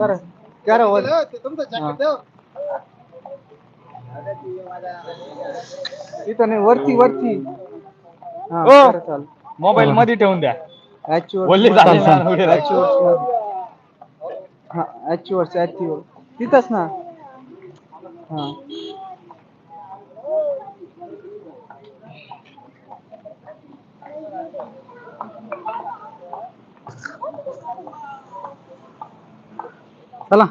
करा इथं नाही वरती वरती. हा चाल मोबाईल मध्ये ठेवून द्या. ऍक्च्युअल बोलले झाले ना. हा तिथंच ना. हा. चला.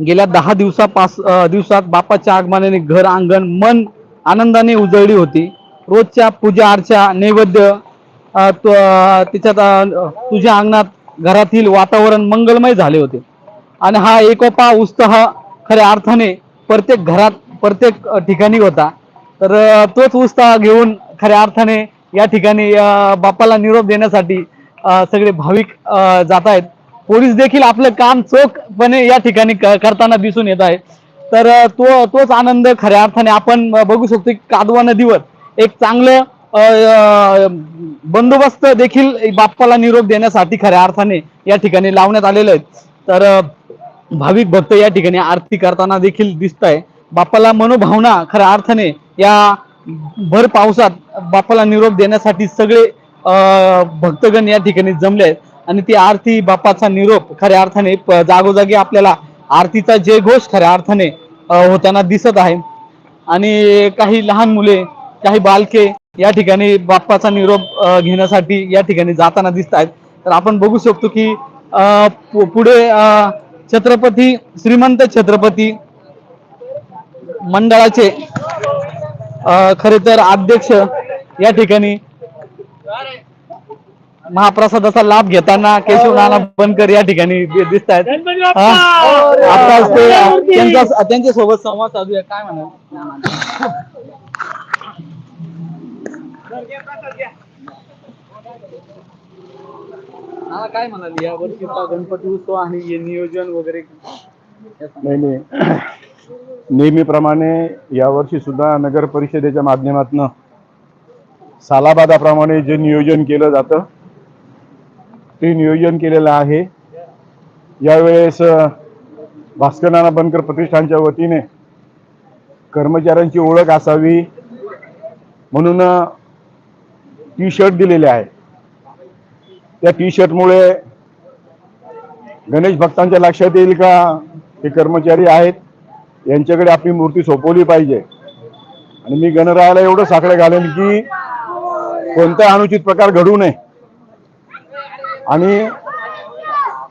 गेल्या दहा दिवसापास दिवसात बापाच्या आगमनाने घर अंगण मन आनंदाने उजळली होती. रोजच्या पूजा अर्चा नैवेद्य तिच्यात त्याच्यात तुझ्या अंगणात घरातील वातावरण मंगलमय झाले होते. आणि हा एकोपा उत्साह खऱ्या अर्थाने प्रत्येक घरात प्रत्येक ठिकाणी होता. तर तोच उत्साह घेऊन खऱ्या अर्थाने या ठिकाणी बापाला बाप्पाला निरोप देण्यासाठी सगळे भाविक जात आहेत. पोलीस देखील आपलं काम चोखपणे या ठिकाणी क- करताना दिसून येत आहे. तर तो तोच आनंद खऱ्या अर्थाने आपण बघू शकतो की कादवा नदीवर एक चांगलं बंदोबस्त देखील बाप्पाला निरोप देण्यासाठी खऱ्या अर्थाने या ठिकाणी लावण्यात आलेले आहेत तर भाविक भक्त या ठिकाणी आरती करताना देखील दिसत आहे बाप्पाला मनोभावना खऱ्या अर्थाने या भर पावसात बाप्पाला निरोप देण्यासाठी सगळे भक्तगण या ठिकाणी जमले आहेत. आणि ती आरती बाप्पाचा निरोप खऱ्या अर्थाने जागोजागी आपल्याला आरतीचा जयघोष खऱ्या अर्थाने होताना दिसत आहे. आणि काही लहान मुले काही बालके या ठिकाणी बाप्पाचा निरोप घेण्यासाठी या ठिकाणी जाताना दिसत आहेत. तर आपण बघू शकतो की अं, पुढे छत्रपती श्रीमंत छत्रपती मंडळाचे खरे तर अध्यक्ष या ठिकाणी महाप्रसादाचा लाभ घेताना केशव नाना बनकर या ठिकाणी दिसत आहेत आताच ते त्यांच्या त्यांच्यासोबत संवाद साधूया काय म्हणा मला काय म्हणाली? या वर्षीचा गणपती उत्सव आणि नियोजन वगैरे नाही नाही. नेहमीप्रमाणे यावर्षी सुद्धा नगर परिषदेच्या माध्यमातून सालाबादाप्रमाणे जे नियोजन केलं जातं ते नियोजन केलेलं आहे. यावेळेस भास्कर नाना बनकर प्रतिष्ठानच्या वतीने कर्मचाऱ्यांची ओळख असावी म्हणून टी शर्ट दिलेले आहे. त्या टी शर्टमुळे गणेश भक्तांच्या लक्षात येईल का? हे कर्मचारी आहेत. यांच्याकडे आपली मूर्ती सोपवली पाहिजे. आणि मी गणरायाला एवढं साकडं घालेन की कोणता अनुचित प्रकार घडू नये. आणि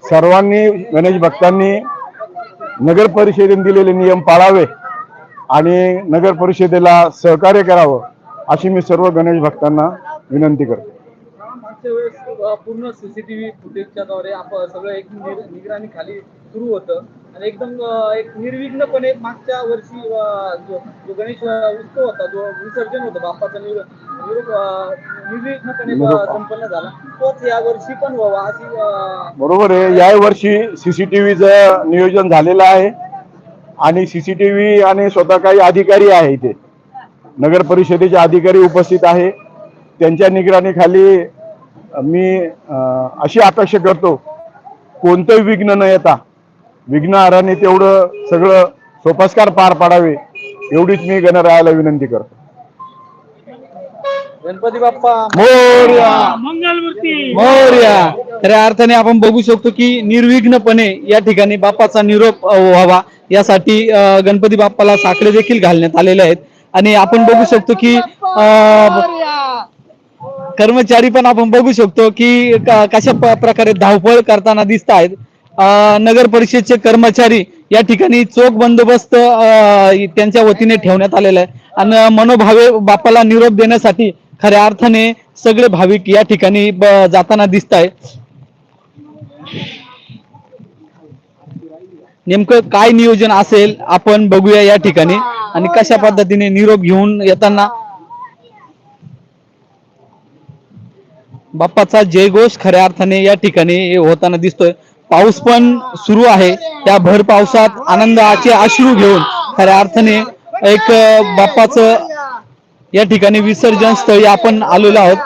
सर्वांनी गणेश भक्तांनी नगर परिषदेने दिलेले नियम पाळावे आणि नगर परिषदेला सहकार्य करावं अशी मी सर्व गणेश भक्तांना विनंती करतो. पूर्ण सीसीटीव्ही फुटेजच्या द्वारे आपण सगळं एक निगराणी खाली सुरू होतं. एकदम अ, एक निर्विघ्नपणे मागच्या वर्षी जो गणेश उत्सव होता जो विसर्जन होतं बाप्पाचा निर्विघ्नपणे. संपन्न झाला. तोच या वर्षी पण व्हावा अशी बरोबर आहे. यावर्षी सीसीटीव्हीचं नियोजन झालेलं आहे. आणि सीसीटीव्ही आणि स्वतः काही अधिकारी आहे इथे. नगर परिषदेचे अधिकारी उपस्थित आहे. त्यांच्या निगराणीखाली मी अशी अपेक्षा करतो. कोणतंही विघ्न न येता. विघ्नहाराने तेवढं सगळं सोपस्कार पार पाडावे एवढीच मी गणरायाला विनंती करतो. गणपती बाप्पा. मोरया. मोर्या. खऱ्या अर्थाने आपण बघू शकतो की निर्विघ्नपणे या ठिकाणी बाप्पाचा निरोप व्हावा. यासाठी गणपती बाप्पाला साखळे देखील घालण्यात आलेले आहेत. आणि आपण बघू शकतो की कर्मचारी पण आपण बघू शकतो की कशा प्रकारे धावपळ करताना दिसत आहेत नगर परिषदचे कर्मचारी या ठिकाणी चोख बंदोबस्त त्यांच्या वतीने ठेवण्यात आलेला आहे. आणि मनोभावे बाप्पाला निरोप देण्यासाठी खऱ्या अर्थाने सगळे भाविक या ठिकाणी जाताना दिसत आहे नेमकं काय नियोजन असेल आपण बघूया या ठिकाणी. आणि कशा पद्धतीने निरोप घेऊन येताना बाप्पाचा जयघोष खऱ्या अर्थाने या ठिकाणी होताना दिसतोय. पाऊस पण सुरू आहे. त्या भर पावसात आनंदाचे अश्रू घेऊन खऱ्या अर्थाने एक बाप्पाचं या ठिकाणी विसर्जन स्थळी आपण आलेलो आहोत.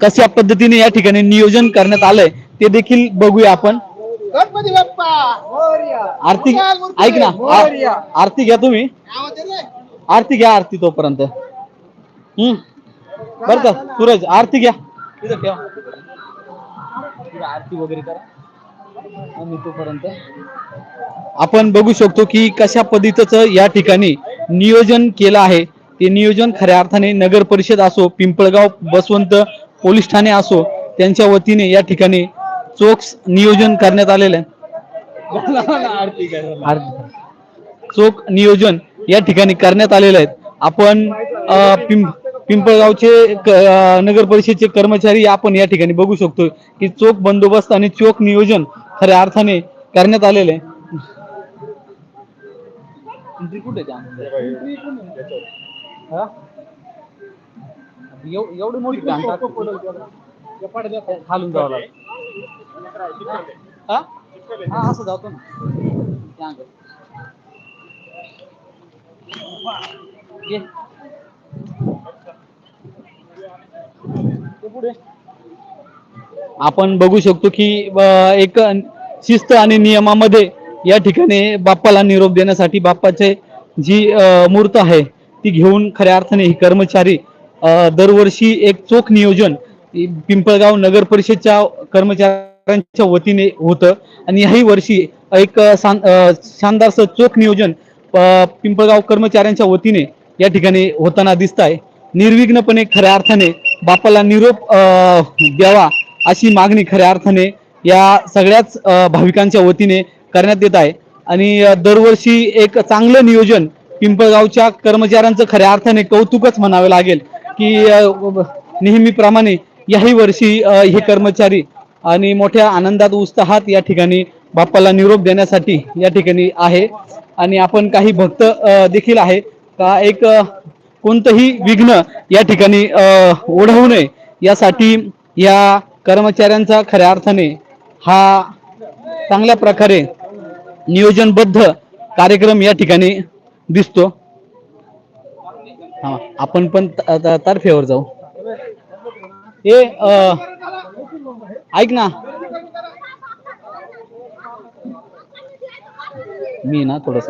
कशा पद्धतीने या ठिकाणी नियोजन करण्यात आलंय ते देखील बघूया आपण. गणपती बाप्पा! आरती ऐक ना आरती घ्या तुम्ही. आरती घ्या आरती तोपर्यंत. हम्म. बर का सूरज आरती घ्या. ठेवा. तिथं आरती वगैरे करा. आणि तोपर्यंत आपण बघू शकतो की कशा पद्धतीचं या ठिकाणी नियोजन केलं आहे. ते नियोजन खऱ्या अर्थाने नगर परिषद असो पिंपळगाव बसवंत पोलीस ठाणे असो त्यांच्या वतीने या ठिकाणी चोख नियोजन करण्यात आलेलं आहे. चोख नियोजन या ठिकाणी करण्यात आलेलं आहे. आपण पिंप पिंपळगावचे नगर परिषदचे कर्मचारी आपण या ठिकाणी बघू शकतो की चोख बंदोबस्त आणि चोख नियोजन खऱ्या अर्थाने करण्यात आलेलं आहे? हा? एवढी मोठी खालून जावं लागेल. असं जातो ना टँक ये ते पुढे आपण बघू शकतो की एक शिस्त आणि नियमामध्ये या ठिकाणी बाप्पाला निरोप देण्यासाठी बाप्पाचे जी मूर्त आहे ती घेऊन खऱ्या अर्थाने ही कर्मचारी दरवर्षी एक चोख नियोजन पिंपळगाव नगर परिषदच्या कर्मचाऱ्यांच्या वतीने होतं. आणि याही वर्षी एक शानदारसं चोख नियोजन पिंपळगाव कर्मचाऱ्यांच्या वतीने या ठिकाणी होताना दिसत आहे निर्विघ्नपणे खऱ्या अर्थाने बाप्पाला निरोप द्यावा अशी मागणी खऱ्या अर्थाने या सगळ्याच भाविकांच्या वतीने करण्यात येत आहे. आणि दरवर्षी एक चांगलं नियोजन पिंपळगावच्या कर्मचाऱ्यांचं खऱ्या अर्थाने कौतुकच म्हणावे लागेल की नेहमीप्रमाणे याही वर्षी हे कर्मचारी आणि मोठ्या आनंदात उत्साहात या ठिकाणी बाप्पाला निरोप देण्यासाठी या ठिकाणी आहे. आणि आपण काही भक्त देखील आहे का? एक कोणतंही विघ्न या ठिकाणी ओढवू नये. यासाठी या कर्मचाऱ्यांचा खऱ्या अर्थाने हा चांगल्या प्रकारे नियोजनबद्ध कार्यक्रम या ठिकाणी दिसतो. हा आपण पण त- तारफेवर जाऊ. ए ऐक ना. मी ना थोडस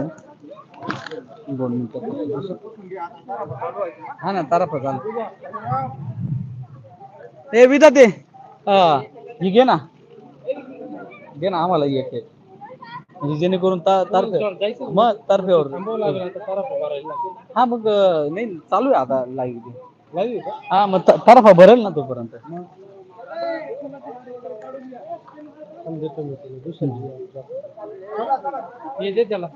दोन मिनिटं. हा ना तारफा झालं ए विदा ते ही घे ना. घे ना आम्हाला एक एक. म्हणजे जेणेकरून तारफे मग तारफेवर हा मग नाही चालू आहे आता लाईव्ह हा मग तारफा भरेल ना तोपर्यंत. हे दे त्याला.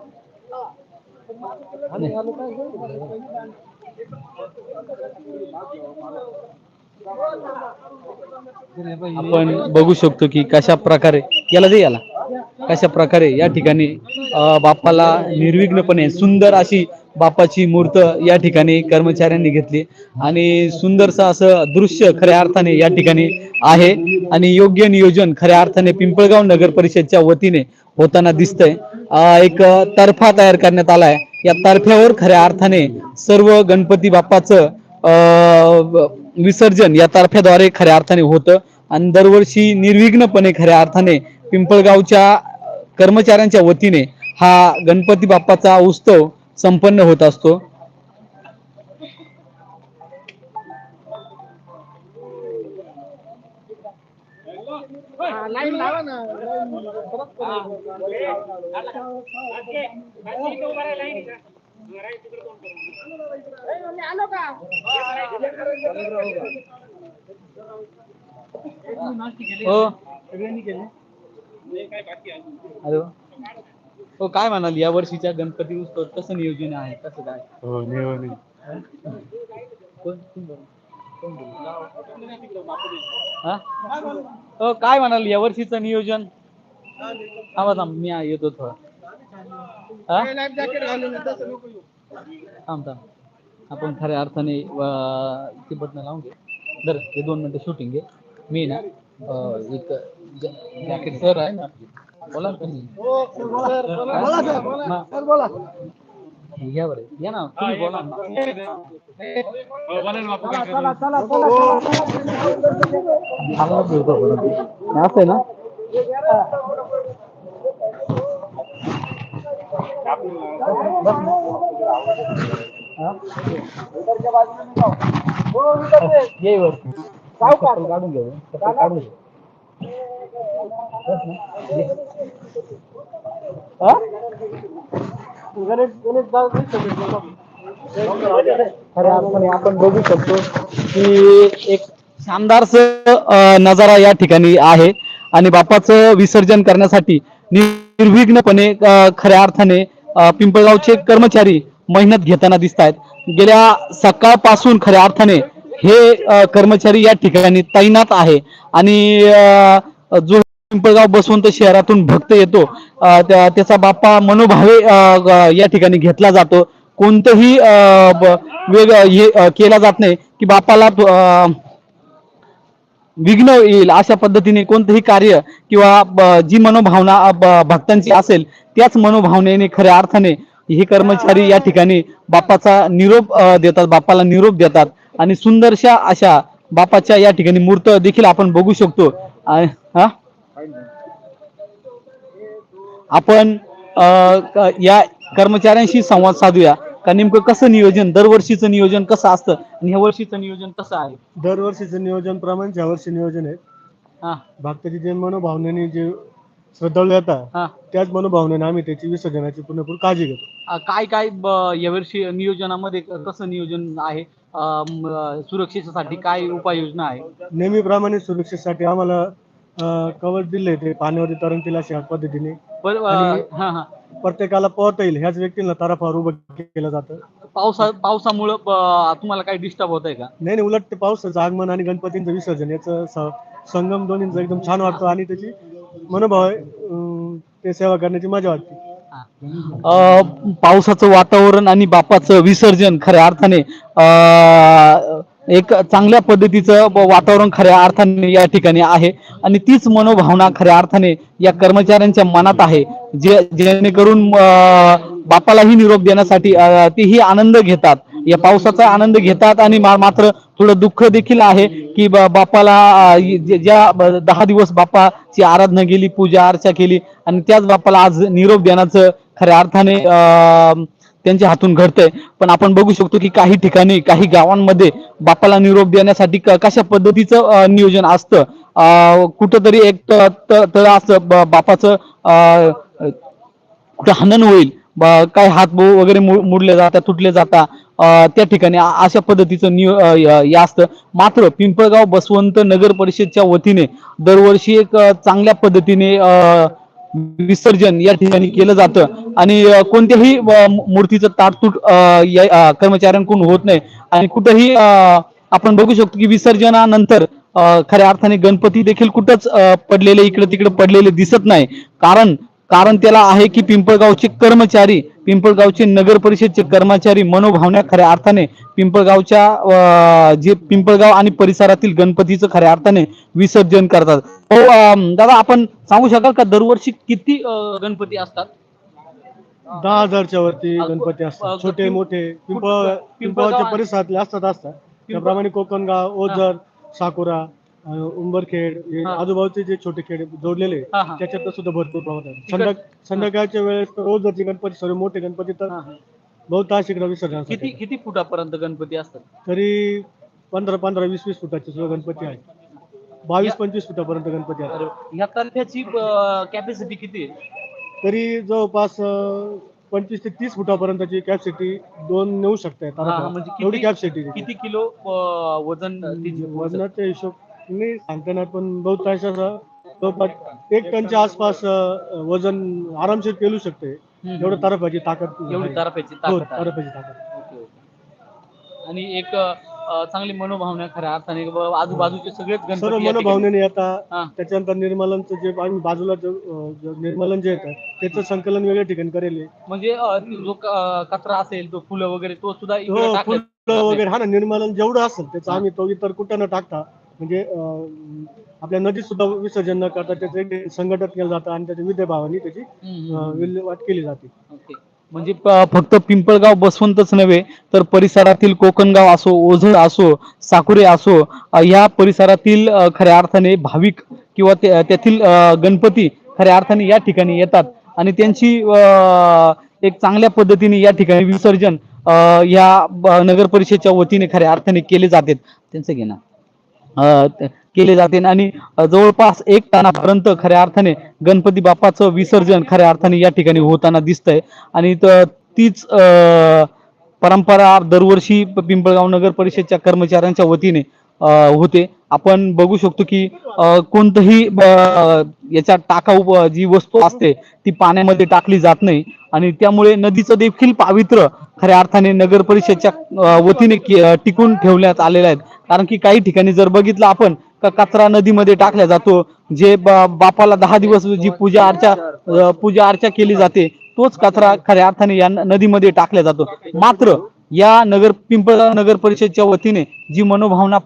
आपण बघू शकतो की कशा प्रकारे याला दे याला. कशा प्रकारे या ठिकाणी बाप्पाला निर्विघ्नपणे सुंदर अशी बाप्पाची मूर्त या ठिकाणी कर्मचाऱ्यांनी घेतली. आणि सुंदरसं असं दृश्य खऱ्या अर्थाने या ठिकाणी आहे. आणि योग्य नियोजन खऱ्या अर्थाने पिंपळगाव नगर परिषदच्या वतीने होताना दिसतंय. एक तर्फा तयार करण्यात आलाय. या तारफ्यावर खऱ्या अर्थाने सर्व गणपती बाप्पाचं विसर्जन या तर्फ्याद्वारे खऱ्या अर्थाने होतं. आणि दरवर्षी निर्विघ्नपणे खऱ्या अर्थाने पिंपळगावच्या कर्मचाऱ्यांच्या वतीने हा गणपती बाप्पाचा उत्सव संपन्न होत असतो. लाईन लावा ना. आलो का हो. अरे वा. हो काय म्हणाल? या वर्षीच्या गणपती उत्सव कसं नियोजन आहे? कसं काय? हो नियोजन. कोण- कोण? हा? काय म्हणाल या वर्षीचं नियोजन? थांबा थांब मी येतो थोडा. हा? थांब थांब. आपण खऱ्या अर्थाने इथे बटणं लावून घे. बरं हे दोन मिनिटं शूटिंग घे. मी ना एक जॅकेट सर आहे. ना. बोला बोला, या बरं. या ना. तुम्ही बोला ना. चला, चला, चला, बरं. असं आहे ना काढून घेऊ काढून घेऊ आपण बघू शकतो की एक शानदारस नजारा या ठिकाणी आहे. आणि बापाचं विसर्जन करण्यासाठी निर्विघ्नपणे खऱ्या अर्थाने पिंपळगावचे कर्मचारी मेहनत घेताना दिसत आहेत गेल्या सकाळपासून खऱ्या अर्थाने हे कर्मचारी या ठिकाणी तैनात आहे. आणि जो पिंपळगाव बसवंत शहरातून भक्त येतो. त्याचा बाप्पा मनोभावे या ठिकाणी घेतला जातो. कोणतंही वेग हे केला जात नाही की बापाला विघ्न येईल अशा पद्धतीने कोणतंही कार्य किंवा जी मनोभावना भक्तांची असेल त्याच मनोभावनेने खऱ्या अर्थाने हे कर्मचारी या ठिकाणी बापाचा निरोप देतात बापाला निरोप देतात. आणि सुंदरशा अशा बापाच्या या ठिकाणी मूर्त देखील आपण बघू शकतो. हा? आपण या कर्मचाऱ्यांशी संवाद साधूया. का नेमकं कसं नियोजन दरवर्षीचं नियोजन कसं असतं आणि ह्या वर्षीचं नियोजन कसं आहे? दरवर्षीचं नियोजन प्रमाणे यावर्षी नियोजन आहे. हा. भक्ताची जे मनोभावनेने जे श्रद्धाळू येतात हा. त्याच मनोभावनेने आम्ही त्याची विसर्जनाची पुरेपूर काळजी घेतो. अ, काय काय ब- यावर्षी नियोजनामध्ये क- कसं नियोजन आहे? अ, म, सुरक्षेसाठी काय उपाययोजना आहे? नेहमीप्रमाणे सुरक्षेसाठी आम्हाला कवच दिले ते पाण्यावरती तरंगतील अशा पद्धतीने. बरं अ, आणि- हा हा. प्रत्येकाला पोहता येईल. ह्याच व्यक्तीला ताराफावर उभं केलं जातं. पावसा पावसामुळं तुम्हाला काही डिस्टर्ब होत आहे का? नाही नाही उलट ते पावसाचं आगमन आणि गणपतींचं विसर्जन याचं स- संगम दोन्हींचा एकदम छान वाटतो आणि त्याची मनोभाव आहे, अं, ते सेवा करण्याची मजा वाटते. अ, पावसाचं वातावरण आणि बापाचं विसर्जन खऱ्या अर्थाने अ, एक चांगल्या पद्धतीचं वातावरण खऱ्या अर्थाने या ठिकाणी आहे. आणि तीच मनोभावना खऱ्या अर्थाने या कर्मचाऱ्यांच्या मनात आहे. जे जेणेकरून बापालाही निरोप देण्यासाठी तेही आनंद घेतात. या पावसाचा आनंद घेतात आणि मा- मात्र थोडं दुःख देखील आहे की बापाला ज्या दहा दिवस बापाची आराधना केली पूजा अर्चा केली आणि त्याच बापाला आज निरोप देण्याचं खऱ्या अर्थाने त्यांच्या हातून घडतंय. पण आपण बघू शकतो की काही ठिकाणी काही गावांमध्ये बापाला निरोप देण्यासाठी क- कशा पद्धतीचं नियोजन असतं? कुठंतरी एक तर त- तळ असतं बापाचं कुठं हनन होईल. ब- काय हात वगैरे मुडले जातात तुटले जातात त्या ठिकाणी अशा पद्धतीचं नियो हे असतं. मात्र पिंपळगाव बसवंत नगर परिषदच्या वतीने दरवर्षी एक चांगल्या पद्धतीने अं, विसर्जन या ठिकाणी केलं जातं. आणि कोणत्याही मूर्तीचं ताटतूट या- कर्मचाऱ्यांकडून होत नाही. आणि कुठेही आपण बघू शकतो की विसर्जनानंतर खऱ्या अर्थाने गणपती देखील कुठंच पडलेले इकडे तिकडे पडलेले दिसत नाही. कारण कारण त्याला आहे की पिंपळगावचे कर्मचारी पिंपळगावचे नगर परिषदचे कर्मचारी मनोभावना खऱ्या अर्थाने पिंपळगावच्या जे पिंपळगाव आणि परिसरातील गणपतीचं खऱ्या अर्थाने विसर्जन करतात. हो दादा आपण सांगू शकाल का दरवर्षी किती गणपती असतात? दहा हजारच्या वरती गणपती असतात. छोटे मोठे पिंपळ पिंपळगाव पिंपळाच्या आणि- परिसरातले असतात असतात. त्याप्रमाणे कोकणगाव ओझर साकुरा उंबरखेड हे हा. आजूबाजूचे जे छोटे खेड जोडलेले आहेत, हा, हा. त्याच्यात सुद्धा भरपूर प्रमाणात आहे. तिकड- संध्या- संध्याकाळच्या वेळेस तर ओझरचे गणपती सर्व मोठे गणपती तर हा, हा. बहुतांश इकडे किती विसर्जनासाठी किती फुटापर्यंत गणपती असतात तरी पंधरा पंधरा वीस वीस फुटाचे सुद्धा गणपती आहेत बावीस पंचवीस फुटापर्यंत गणपती आहेत तर ह्या तर्फ्याची कॅपॅसिटी किती आहे तरी जवळपास अ, पंचवीस ते तीस फुटापर्यंतची कॅपॅसिटी दोन नेऊ शकतात हा, हा, म्हणजे एवढी किती- कॅपॅसिटी किती किलो अं, वजन तिची वजनाचा हिशोब नाही सांगता येणार पण बहुतांश असं जवळपास एक टनच्या आसपास अ, वजन आरामशीर पेलू शकते. एवढं तारपाची ताकद एवढी हो ताकद आहे. तारपाची ताकद ओके, ओके. आणि एक अं, चांगली मनोभावना खऱ्या अर्थाने आजूबाजूचे सगळेच सर्व गणपती या ठिकाणी- मनोभावनेने हा. येतात त्याच्यानंतर निर्मलनचं जे आम्ही बाजूला जो, अ, जो निर्मलन जे येतात त्याचं संकलन वेगळ्या ठिकाणी करेल आहे. म्हणजे अं, जो क- अं, कचरा असेल तो फुलं वगैरे तो सुद्धा इकडे हो टाकला फुलं वगैरे हा ना निर्मलन जेवढं असेल त्याचं. आम्ही तो इतर कुठं न टाकता म्हणजे आपल्या नदीत सुद्धा विसर्जन न करता त्याचं संघटन केलं जातं आणि त्याच्या विद्याभावाने त्याची हम्म, अं, हम्म. विल्हेवाट केली जाते. म्हणजे फक्त पिंपळगाव बसवंतच नव्हे तर परिसरातील कोकणगाव असो ओझर असो साकुरे असो या परिसरातील खऱ्या अर्थाने भाविक किंवा त्यातील गणपती खऱ्या अर्थाने या ठिकाणी येतात आणि त्यांची एक चांगल्या पद्धतीने या ठिकाणी विसर्जन या नगर परिषदेच्या वतीने खऱ्या अर्थाने केले जातात त्यांचं घेणं केले जाते. आणि जवळपास एक तानापर्यंत खऱ्या अर्थाने गणपती बाप्पाचं विसर्जन खऱ्या अर्थाने या ठिकाणी होताना दिसतंय. आणि तीच परंपरा दरवर्षी पिंपळगाव नगर परिषदच्या कर्मचाऱ्यांच्या वतीने होते. आपण बघू शकतो की कोणतंही याच्या टाकाऊ जी वस्तू असते ती पाण्यामध्ये टाकली जात नाही. आणि त्यामुळे नदीचं देखील पावित्र्य खऱ्या अर्थाने नगर परिषदच्या वतीने टिकून ठेवण्यात आलेले आहेत. कारण की काही ठिकाणी जर बघितलं आपण का कचरा नदीमध्ये टाकला जातो जे बापाला दहा दिवस जी पूजा अर्चा पूजा अर्चा केली जाते तोच कचरा खऱ्या अर्थाने या नदीमध्ये टाकला जातो. मात्र या नगर पिंपळगाव नगर परिषदच्या वतीने जी मनोभावना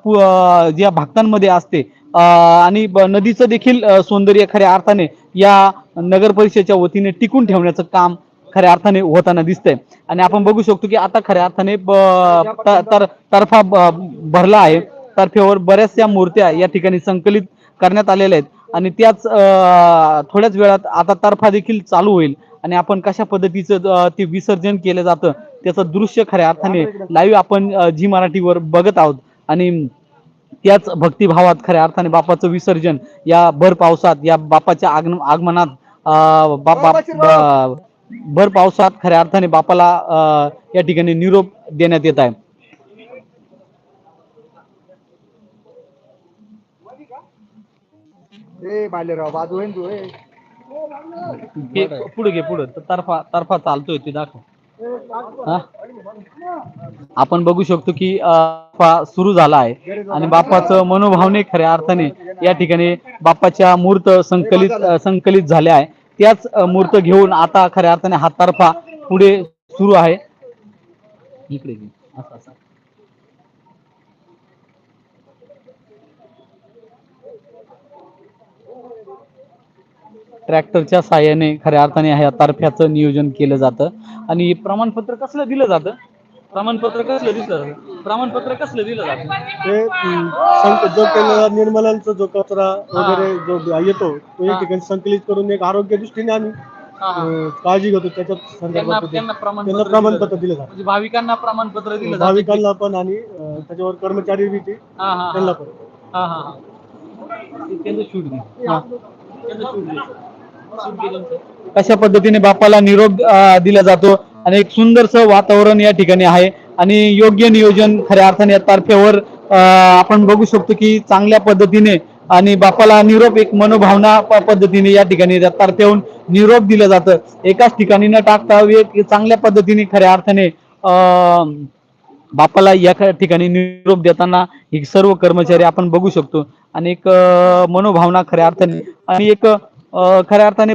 ज्या भक्तांमध्ये असते आणि नदीचं देखील सौंदर्य खऱ्या अर्थाने या नगर परिषदेच्या वतीने टिकून ठेवण्याचं काम खऱ्या अर्थाने होताना दिसतंय. आणि आपण बघू शकतो की आता खऱ्या अर्थाने तर्फा भरला आहे. तर्फेवर बऱ्याचशा मूर्त्या या ठिकाणी संकलित करण्यात आलेल्या आहेत. आणि त्याच थोड्याच वेळात आता तर्फा देखील चालू होईल. आणि आपण कशा पद्धतीचं ते विसर्जन केलं जातं त्याचं दृश्य खऱ्या अर्थाने लाईव्ह आपण झी मराठीवर बघत आहोत. आणि त्याच भक्तिभावात खऱ्या अर्थाने बापाचं विसर्जन या भर पावसात या बापाच्या आगन आगमनात बाप भर पावसात खऱ्या अर्थाने बापाला या ठिकाणी निरोप देण्यात येत आहे. पुढे घे पुढे. तर्फा तर्फा चालतोय ते दाखव? आपण बघू शकतो की सुरू झाला आहे. आणि बाप्पाचं मनोभावने खऱ्या अर्थाने या ठिकाणी बाप्पाच्या मूर्त संकलित संकलित झाल्या आहे. त्याच मूर्त घेऊन आता खऱ्या अर्थाने हातारफा पुढे सुरू आहे. इकडे असं. ट्रॅक्टरच्या साहाय्याने खऱ्या अर्थाने ह्या तारफ्याचं नियोजन केलं जातं आणि प्रमाणपत्र कसलं दिलं जातं प्रमाणपत्र कसलं दिलं जातं प्रमाणपत्र कसलं दिलं जातं ते संक- जो केलेला निर्मलांचा जो कचरा वगैरे जो येतो तो. एक ठिकाणी संकलित करून एक आरोग्य दृष्टीने आम्ही हा, हा. अं, काळजी घेतो त्याच्या त्यांना संदर्भात ते- त्यांना त्यांना प्रमाणपत्र दिलं प्रमाणपत्र जातं. दिलं जातं म्हणजे भाविकांना प्रमाणपत्र दिलं जातं भाविकांना पण आणि अं, त्याच्यावर कर्मचारी बी ते हा हा त्यांना हा पण हा हा हा. त्यांचं शूट घे हा. त्यांचं शूट घे. कशा पद्धतीने बापाला निरोप दिला जातो आणि एक सुंदरसं वातावरण या ठिकाणी आहे आणि योग्य नियोजन खऱ्या अर्थाने या तारखेवर आपण बघू शकतो की चांगल्या पद्धतीने आणि बापाला निरोप एक मनोभावना पद्धतीने या ठिकाणी तारखेहून निरोप दिलं जातं. एकाच ठिकाणी न टाकता एक चांगल्या पद्धतीने खऱ्या अर्थाने अं, बापाला या ठिकाणी निरोप देताना ही सर्व कर्मचारी आपण बघू शकतो. आणि एक मनोभावना खऱ्या अर्थाने आणि एक खऱ्या अर्थाने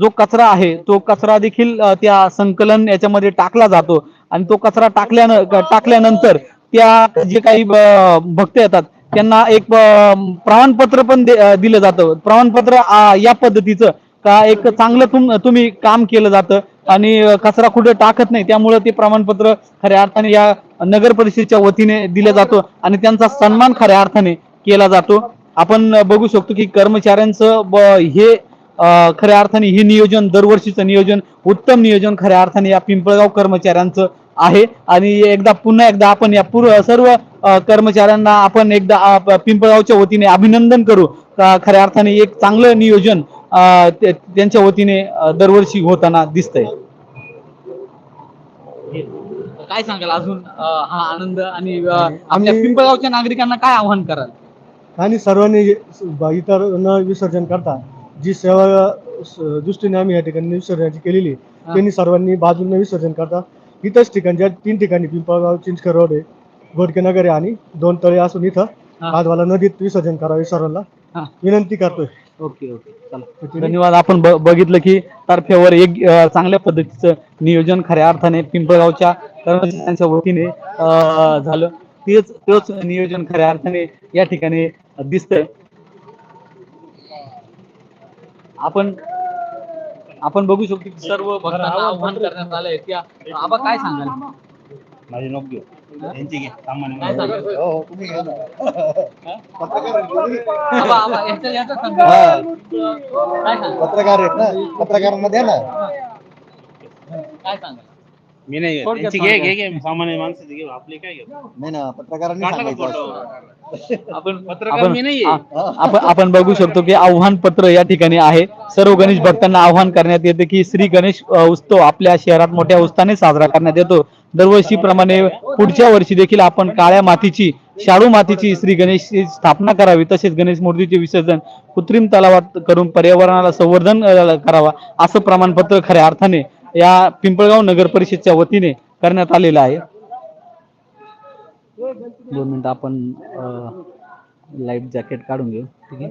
जो कचरा आहे तो कचरा देखील त्या संकलन याच्यामध्ये टाकला जातो. आणि तो कचरा टाकल्यानं टाकल्यानंतर त्या जे काही भक्त येतात त्यांना एक प्रमाणपत्र पण दिलं जातं. प्रमाणपत्र या पद्धतीचं का एक चांगलं तुम तुम्ही काम केलं जातं आणि कचरा कुठे टाकत नाही त्यामुळे ते प्रमाणपत्र खऱ्या अर्थाने या नगर परिषदेच्या वतीने दिलं जातो आणि त्यांचा सन्मान खऱ्या अर्थाने केला जातो. आपण बघू शकतो की कर्मचाऱ्यांचं हे खऱ्या अर्थाने हे नियोजन दरवर्षीचं नियोजन उत्तम नियोजन खऱ्या अर्थाने या पिंपळगाव कर्मचाऱ्यांचं आहे. आणि एकदा पुन्हा एकदा आपण या पूर्व सर्व कर्मचाऱ्यांना आपण एकदा पिंपळगावच्या वतीने अभिनंदन करू. का खऱ्या अर्थाने एक चांगलं नियोजन त्यांच्या वतीने दरवर्षी होताना दिसतंय. काय सांगाल अजून हा आनंद आणि आणि- पिंपळगावच्या नागरिकांना काय आव्हान कराल? आणि सर्वांनी इतरांना विसर्जन करता. जी सेवा दृष्टीने आम्ही या ठिकाणी विसर्जनाची केलेली आहे. त्यांनी सर्वांनी बाजूने विसर्जन करता. इथंच ठिकाणी ज्या तीन ठिकाणी पिंपळगाव चिंचकर रोड आहे गोडके नगर आहे आणि दोन तळे असून इथं. आजवाला नदीत विसर्जन करावे सर्वांना. विनंती करतोय. Okay okay. धन्यवाद. आपण बघितलं की तारखेवर एक चांगल्या पद्धतीचं नियोजन खऱ्या अर्थाने पिंपळगावच्या कर्मचाऱ्यांच्या वतीने झालं. तेच तेच नियोजन खऱ्या अर्थाने या ठिकाणी दिसतंय आपण आपण बघू शकतो की सर्व भक्तांना आव्हान करण्यात आलंय त्या आबा काय सांगाल माझी नको घेऊ यांची घे सामान्य काय माणूस. सांगाल? हो तुम्ही घ्या ना. आबा, आबा, याचं- याचं सांगा. हा, काय सांगाल? पत्रकार आहेत ना पत्रकारांना द्या ना काय सांगाल? मी नाही घेत. थोडक्यात यांची घे सांगा. घे घे सामान्य माणसाची घे आपली काय नाही ना पत्रकारांनी काढला फोटो. आपण पत्रकार आपण मी नाहीये. आ- आपण आपण बघू शकतो की आव्हान पत्र या ठिकाणी आहे सर्व गणेश भक्तांना आव्हान करण्यात येते की श्री गणेश अ, उत्सव आपल्या शहरात मोठ्या उत्साहाने साजरा करण्यात येतो दरवर्षीप्रमाणे पुढच्या वर्षी देखील आपण काळ्या मातीची शाडू मातीची श्री गणेशची स्थापना करावी तसेच गणेश मूर्तीचे विसर्जन कृत्रिम तलावात करून पर्यावरणाला संवर्धन अ, करावा असं प्रमाणपत्र खऱ्या अर्थाने या पिंपळगाव नगर परिषदच्या वतीने करण्यात आलेलं आहे. दोन मिनिट आपण लाईफ जॅकेट काढून घेऊ. ठीक आहे?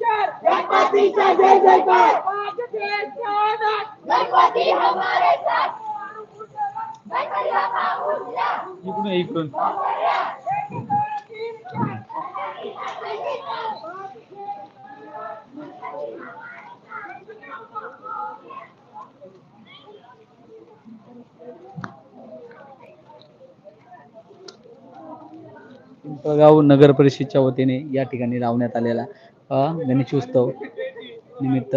हळू गणपतीचा जय जयकार गणपती हमारे साथ। गणपती बाप्पा मोरया. इकडून ये, इकडून. पिंपळगाव नगर परिषदच्या वतीने या ठिकाणी लावण्यात आलेला गणेशोत्सव निमित्त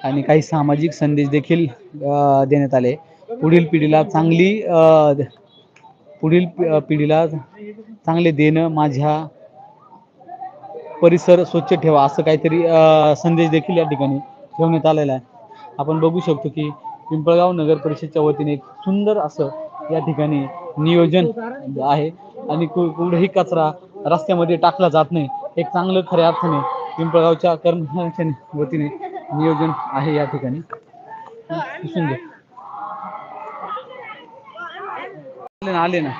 आणि काही सामाजिक संदेश देखील देण्यात आले. पुढील पिढीला चांगली पुढील पिढीला चांगले देणं माझ्या परिसर स्वच्छ ठेवा असं काहीतरी संदेश देखील या ठिकाणी ठेवण्यात आलेला आहे. आपण बघू शकतो की पिंपळगाव नगर परिषदच्या वतीने एक सुंदर असं या ठिकाणी नियोजन आहे. आणि कु- कुठेही कचरा रस्त्यामध्ये टाकला जात नाही. एक चांगलं खऱ्या अर्थाने पिंपळगावच्या कर्मचाऱ्यांच्या वतीने नियोजन आहे या ठिकाणी. ना आले ना.